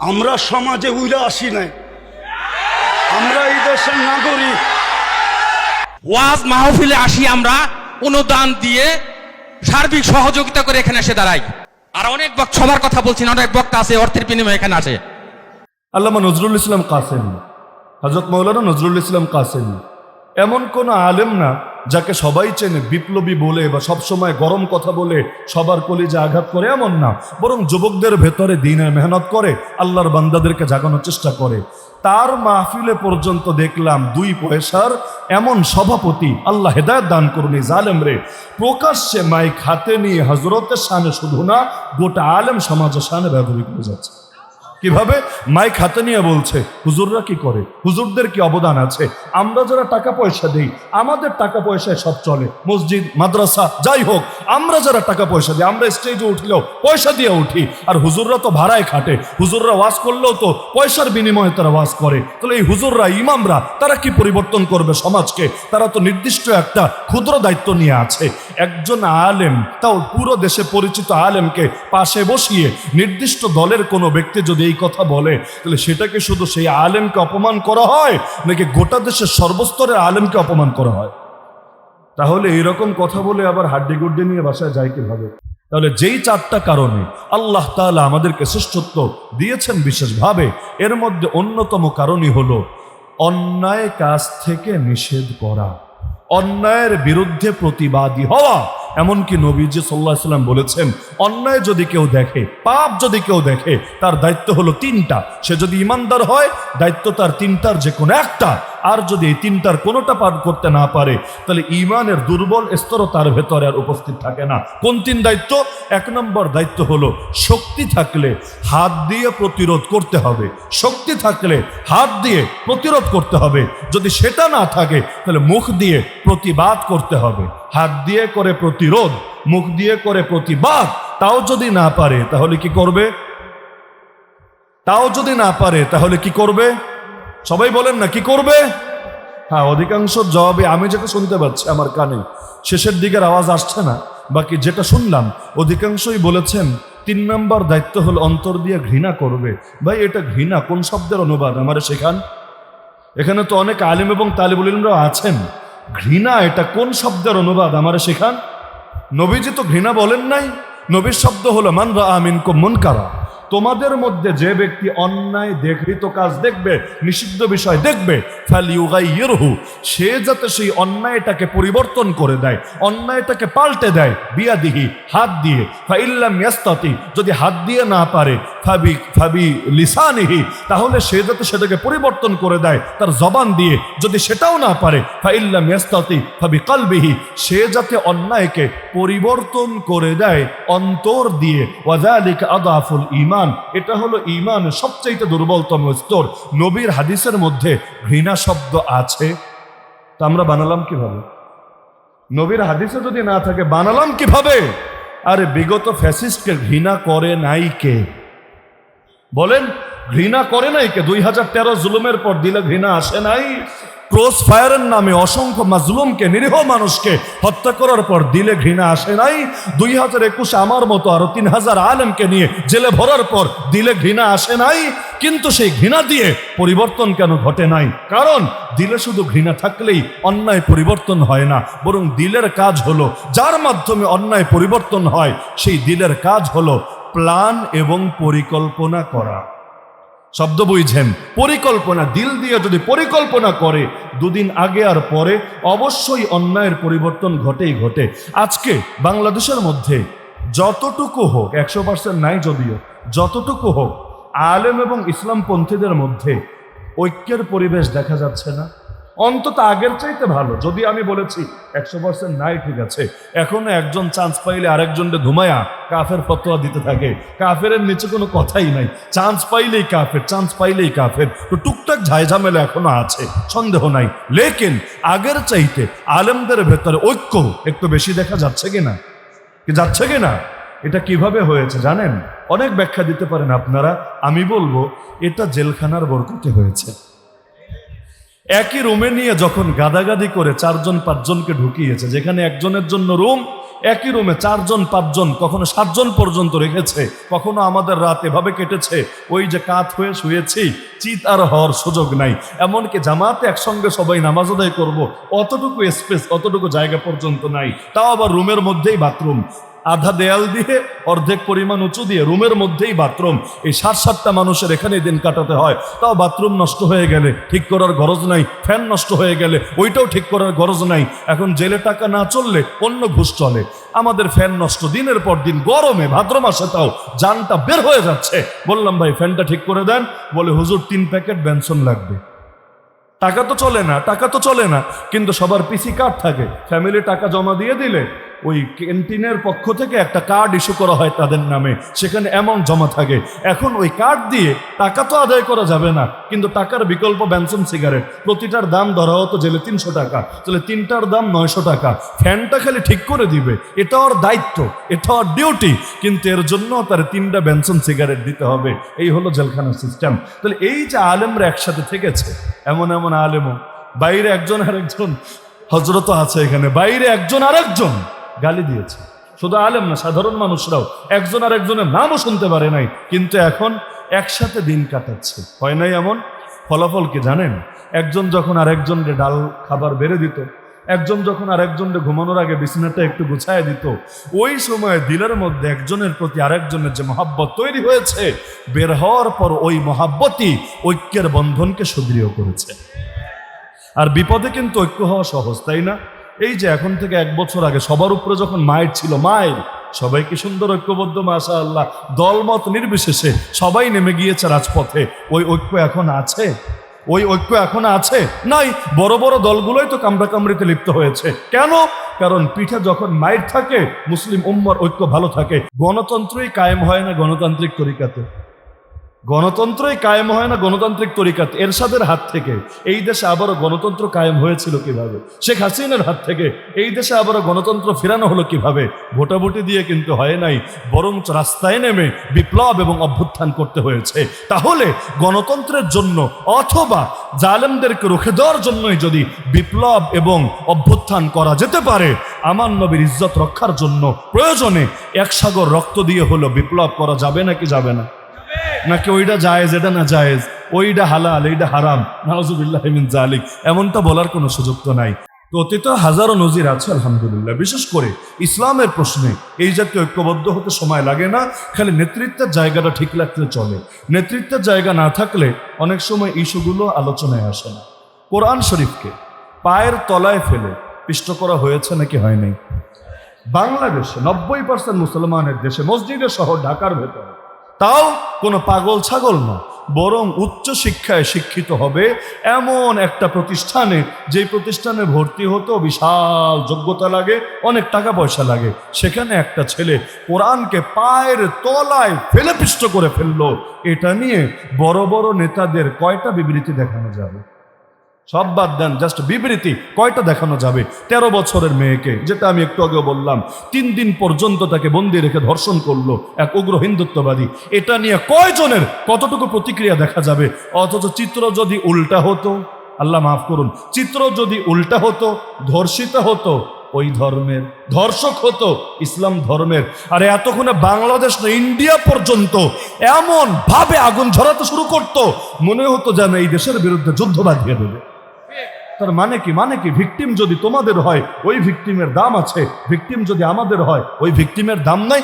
আমরা সমাজে উইরা আসি নাই। আমরা এই দেশের নাগরিক। ওয়াজ মাহফিলে আসি আমরা অনুদান দিয়ে সার্বিক সহযোগিতা করে এখানে এসে দাঁড়াই। আর অনেক বক্ত সবার কথা বলছি না অনেক বক্তা আছে অর্থের বিনিময়ে এখানে আসে। আল্লামা নজরুল ইসলাম কাসেমি। হজরত মৌলানা নজরুল ইসলাম কাসেমি। এমন কোন আলেম না যাকে সবাই চেনে, বিপ্লবী বলে বা সবসময় গরম কথা বলে, সবার কলিজে আঘাত করে, এমন না। বরং যুবকদের ভেতরে দিনের মেহনত করে, আল্লাহর বান্দাদেরকে জাগানোর চেষ্টা করে। তার মাহফিলে পর্যন্ত দেখলাম দুই পয়সার এমন সভাপতি আল্লাহ হেদায়ত দান করুন জালেম রে। প্রকাশ্যে মাইক হাতে নিয়ে হজরতের সামনে শুধু না, গোটা আলেম সমাজের সামনে ব্যবহৃত হয়ে যাচ্ছে। কীভাবে? মাইক হাতে নিয়ে বলছে, হুজুররা কি করে? হুজুরদের কি অবদান আছে? আমরা যারা টাকা পয়সা দেই, আমাদের টাকা পয়সায় সব চলে। মসজিদ, মাদ্রাসা, যাই হোক, আমরা যারা টাকা পয়সা দিই, আমরা স্টেজে উঠলেও পয়সা দিয়ে উঠি। আর হুজুররা তো ভাড়ায় খাটে। হুজুররা ওয়াজ করলেও তো পয়সার বিনিময়ে তারা ওয়াজ করে। তাহলে এই হুজুররা, ইমামরা, তারা কি পরিবর্তন করবে সমাজকে? তারা তো নির্দিষ্ট একটা ক্ষুদ্র দায়িত্ব নিয়ে আছে। একজন আলেম, তাও পুরো দেশে পরিচিত আলেমকে পাশে বসিয়ে নির্দিষ্ট দলের কোনো ব্যক্তি যদি এই কথা বলে, তাহলে সেটাকে শুধু সেই আলেমকে অপমান করা হয়, নাকি গোটা দেশের সর্বস্তরের আলেমকে অপমান করা হয়? তাহলে এইরকম কথা বলে আবার হাড্ডি গুড্ডি নিয়ে বাসায় যায় কীভাবে? তাহলে যেই চারটা কারণে আল্লাহ তাআলা আমাদেরকে শ্রেষ্ঠত্ব দিয়েছেন বিশেষভাবে, এর মধ্যে অন্যতম কারণই হলো অন্যায় কাজ থেকে নিষেধ করা। অন্যায়ের বিরুদ্ধে প্রতিবাদী হওয়া এমনকি নবীজি সাল্লাহ সাল্লাম বলেছেন, অন্যায় যদি কেউ দেখে, পাপ যদি কেউ দেখে, তার দায়িত্ব হলো তিনটা। সে যদি ইমানদার হয়, দায়িত্ব তার তিনটার যে কোনো একটা। আর যদি এই তিনটার কোনোটা পার করতে না পারে, তাহলে ইমানের দুর্বল স্তর তার ভেতরে আর উপস্থিত থাকে না। কোন তিন দায়িত্ব? এক নম্বর দায়িত্ব হলো শক্তি থাকলে হাত দিয়ে প্রতিরোধ করতে হবে। শক্তি থাকলে হাত দিয়ে প্রতিরোধ করতে হবে। যদি সেটা না থাকে, তাহলে মুখ দিয়ে প্রতিবাদ করতে হবে। হাত দিয়ে করে প্রতিরোধ, মুখ দিয়ে করে প্রতিবাদ, তাও যদি না পারে, তাহলে কি করবে? তাও যদি না পারে, তাহলে কি করবে? সবাই বলেন না, কি করবে? হ্যাঁ অধিকাংশ জবাবে আমি যেটা শুনতে পাচ্ছি আমার কানে, শেষের দিকের আওয়াজ আসছে না। বাকি যেটা শুনলাম, অধিকাংশই বলেছেন তিন নম্বর দায়িত্ব হল অন্তর দিয়ে ঘৃণা করবে। ভাই, এটা ঘৃণা কোন শব্দের অনুবাদ আমার শেখান? এখানে তো অনেক আলিম এবং তালিবুল আছেন। ঘৃণা এটা কোন শব্দের অনুবাদ আমার শেখান? নবীজি তো ঘৃণা বলেন নাই। নবীর শব্দ হলো, মান রা আমিন মন কারা তোমাদের মধ্যে যে ব্যক্তি অন্যায় দেখৃত কাজ দেখবে, নিষিদ্ধ বিষয় দেখবে, ফালিউগাইয়িরহু, সে যাতে সেই অন্যায়টাকে পরিবর্তন করে দেয়, অন্যায়টাকে পাল্টে দেয়, বিয়াদিহি, হাত দিয়ে, ফাইল্লাম যদি হাত দিয়ে না পারে, ফাবি ফাবি লিসানিহি, তাহলে সে যাতে সেটাকে পরিবর্তন করে দেয়, তার জবান দিয়ে, যদি সেটাও না পারে, ফাইল্লাম ফাবি কালবিহি, সে যাতে অন্যায়কে পরিবর্তন করে দেয়, অন্তর দিয়ে ওয়াজালিক আদাফুল ইমান। এটা হলো ইমান সবচাইতে দুর্বলতম স্তর। নবীর হাদিসের মধ্যে ঘৃণা শব্দ আছে। তা আমরা বানালাম কীভাবে? নবীর হাদিসে যদি না থাকে, বানালাম কীভাবে? আরে বিগত ফ্যাসিস্টকে ঘৃণা করে নাই কে? বলেন ঘৃণা করে নাই কে? দুই হাজার তেরো জুলুমের পর দিলে ঘৃণা আসে নাই। ক্রস ফায়ারের নামে অসংখ্য মাজলুমকে, নিরীহ মানুষকে হত্যা করার পর দিলে ঘৃণা আসে নাই। দুই হাজার একুশে আমার মতো আরও তিন হাজার আলেমকে নিয়ে জেলে ভরার পর দিলে ঘৃণা আসে নাই। কিন্তু সেই ঘৃণা দিয়ে পরিবর্তন কেন ঘটে নাই? কারণ দিলে শুধু ঘৃণা থাকলেই অন্যায় পরিবর্তন হয় না, বরং দিলের কাজ হলো যার মাধ্যমে অন্যায় পরিবর্তন হয়, সেই দিলের কাজ হলো প্ল্যান এবং পরিকল্পনা করা। শব্দ বুঝছেন পরিকল্পনা, দিল দিয়ে যদি পরিকল্পনা করে, দুদিন আগে আর পরে অবশ্যই অন্যায়ের পরিবর্তন ঘটেই ঘটে। আজকে বাংলাদেশের মধ্যে যতটুকু হোক, একশো পার্সেন্ট নাই যদিও, যতটুকু হোক, আলেম এবং ইসলামপন্থীদের মধ্যে ঐক্যের পরিবেশ দেখা যাচ্ছে না। অন্তত আগের চাইতে ভালো। যদি আমি বলেছি একশো পার্সেন্ট নাই, ঠিক আছে। এখনও একজন চান্স পাইলে আরেকজনকে ঘুমায়া কাফের ফতোয়া দিতে থাকে। কাফের নিচে কোনো কথাই নাই। চান্স পাইলেই কাফের চান্স পাইলেই কাফের। তো টুকটাক ঝাইঝামেলা এখনও আছে, সন্দেহ নাই। লেকিন আগের চাইতে আলেমদের ভেতরে ঐক্য একটু বেশি দেখা যাচ্ছে কিনা? কি যাচ্ছে কি না এটা কীভাবে হয়েছে জানেন? অনেক ব্যাখ্যা দিতে পারেন আপনারা। আমি বলব, এটা জেলখানার বরকতে হয়েছে। একই রুমে নিয়ে যখন গাদাগাদি করে চারজন পাঁচজনকে ঢুকিয়েছে, যেখানে একজনের জন্য রুম, একই রুমে চারজন পাঁচজন, কখনো সাতজন পর্যন্ত রেখেছে, কখনো আমাদের রাত এভাবে কেটেছে, ওই যে কাত হয়ে শুয়েছি, চিত আর হওয়ার সুযোগ নাই। এমনকি জামাতে একসঙ্গে সবাই নামাজ আদায় করব, অতটুকু স্পেস অতটুকু জায়গা পর্যন্ত নাই। তাও আবার রুমের মধ্যেই বাথরুম আধা দেয়াল দিয়ে, অর্ধেক পরিমাণ উঁচু দিয়ে, রুমের মধ্যেই বাথরুম। এই সাত সাতটা মানুষের এখানেই দিন কাটাতে হয়। তাও বাথরুম নষ্ট হয়ে গেলে ঠিক করার গরজ নাই, ফ্যান নষ্ট হয়ে গেলে ওইটাও ঠিক করার গরজ নাই। এখন জেলে টাকা না চললে অন্য ঘুষ চলে। আমাদের ফ্যান নষ্ট দিনের পর দিন, গরমে ভাদ্র মাসে তাও জানটা বের হয়ে যাচ্ছে। বললাম, ভাই, ফ্যানটা ঠিক করে দেন। বলে, হুজুর, তিন প্যাকেট বেনসন লাগবে। টাকা তো চলে না, টাকা তো চলে না, কিন্তু সবার পিসি কার্ড থাকে। ফ্যামিলি টাকা জমা দিয়ে দিলে ওই ক্যান্টিনের পক্ষ থেকে একটা কার্ড ইস্যু করা হয় তাদের নামে। সেখানে অ্যামাউন্ট জমা থাকে। এখন ওই কার্ড দিয়ে টাকা তো আদায় করা যাবে না। কিন্তু টাকার বিকল্প ব্যানসন সিগারেট প্রতিটার দাম ধরা হতো জেলে তিনশো টাকা তাহলে তিনটার দাম নয়শো টাকা। ফ্যানটা খালি ঠিক করে দিবে। এটা ওর দায়িত্ব, এটা ওর ডিউটি কিন্তু এর জন্য তার তিনটা ব্যানসন সিগারেট দিতে হবে। এই হলো জেলখানার সিস্টেম তাহলে এই যে আলেমরা একসাথে থেকেছে, এমন এমন আলেমও, বাইরে একজন আরেকজন হজরত আছে এখানে, বাইরে একজন আরেকজন। গালি দিয়েছে। শুধু আলেম না, সাধারণ মানুষরাও। একজন আর একজনের নামও শুনতে পারে নাই, কিন্তু এখন একসাথে দিন কাটাচ্ছে। হয় নাই এমন? ফলাফল কি জানেন? একজন যখন আরেকজনকে ডাল খাবার বেড়ে দিত, একজন যখন আর আরেকজনকে ঘুমানোর আগে বিছানাটা একটু গুছায় দিত, ওই সময় দিলের মধ্যে একজনের প্রতি আরেকজনের যে মহাব্বত তৈরি হয়েছে, বের হওয়ার পর ওই মহাব্বতই ঐক্যের বন্ধনকে সুদৃঢ় করেছে। আর বিপদে কিন্তু ঐক্য হওয়া সহজ, তাই না? এই যে এখন থেকে এক বছর আগে সবার উপরে যখন মায়ের ছিল মায়ের, সবাই কি সুন্দর ঐক্যবদ্ধ মাশা আল্লাহ দলমত নির্বিশেষে সবাই নেমে গিয়েছে রাজপথে। ওই ঐক্য এখন আছে? ওই ঐক্য এখন আছে? নাই, বড় বড় দলগুলোই তো কামড়া কামড়িতে লিপ্ত হয়েছে। কেন? কারণ পিঠে যখন মায়ের থাকে, মুসলিম উম্মার ঐক্য ভালো থাকে। গণতন্ত্রই কায়েম হয় না গণতান্ত্রিক তরিকাতে। গণতন্ত্রই কায়েম হয় না গণতান্ত্রিক তরিকাত, এরশাদের হাত থেকে। এই দেশে আবারও গণতন্ত্র কায়েম হয়েছিল কীভাবে? শেখ হাসিনার হাত থেকে এই দেশে আবারও গণতন্ত্র ফেরানো হলো কীভাবে? ভোটাভুটি দিয়ে কিন্তু হয় নাই, বরঞ্চ রাস্তায় নেমে বিপ্লব এবং অভ্যুত্থান করতে হয়েছে। তাহলে গণতন্ত্রের জন্য অথবা জালেমদেরকে রুখে দেওয়ার জন্যই যদি বিপ্লব এবং অভ্যুত্থান করা যেতে পারে, আমার নবীর ইজ্জত রক্ষার জন্য প্রয়োজনে এক সাগর রক্ত দিয়ে হলো বিপ্লব করা যাবে নাকি যাবে না? নাকি ওইটা জায়েজ, এটা না জায়েজ? ওইটা হালাল, এইটা হারাম। নাউজুবিল্লাহ মিন জালিক এমনটা বলার কোনো সুযোগ তো নাই। তো অতীত হাজারো নজির আছে, আলহামদুলিল্লাহ। বিশেষ করে ইসলামের প্রশ্নে এই জাতীয় ঐক্যবদ্ধ হতে সময় লাগে না, খালি নেতৃত্বের জায়গাটা ঠিক রাখলে চলে। নেতৃত্বের জায়গা না থাকলে অনেক সময় ইস্যুগুলো আলোচনায় আসে না। কোরআন শরীফকে পায়ের তলায় ফেলে পিষ্ট করা হয়েছে নাকি হয়নি? বাংলাদেশে নব্বই পার্সেন্ট মুসলমানের দেশে মসজিদের শহর ঢাকার ভেতরে। তাও কোনো পাগল ছাগল না বরং উচ্চ শিক্ষায় শিক্ষিত হবে এমন একটা প্রতিষ্ঠানে। যে প্রতিষ্ঠানে ভর্তি হতো বিশাল যোগ্যতা লাগে, অনেক টাকা পয়সা লাগে। সেখানে একটা ছেলে কোরআনকে পায়ের তলায় ফেলে পিষ্ট করে ফেলল। এটা নিয়ে বড় বড় নেতাদের কয়টা বিবৃতি দেখানো যাবে? সব বাদ দেন জাস্ট বিবৃতি, কয়টা দেখানো যাবে? তেরো বছরের মেয়েকে, যেটা আমি একটু আগেও বললাম, তিন দিন পর্যন্ত তাকে বন্দি রেখে ধর্ষণ করল এক উগ্র হিন্দুত্ববাদী। এটা নিয়ে কয়জনের কতটুকু প্রতিক্রিয়া দেখা যাবে? অথচ চিত্র যদি উল্টা হতো, আল্লাহ মাফ করুন, চিত্র যদি উল্টা হতো, ধর্ষিত হতো, ওই ধর্মের ধর্ষক হতো, ইসলাম ধর্মের। আর এতক্ষণে বাংলাদেশ না ইন্ডিয়া পর্যন্ত এমন ভাবে আগুন ঝরাতে শুরু করতো, মনে হতো যেন এই দেশের বিরুদ্ধে যুদ্ধ বাঁধিয়ে দেবে। তার মানে কি? মানে কি? ভিকটিম যদি তোমাদের হয়, ওই ভিকটিমের দাম আছে। ভিকটিম যদি আমাদের হয়, ওই ভিকটিমের দাম নাই।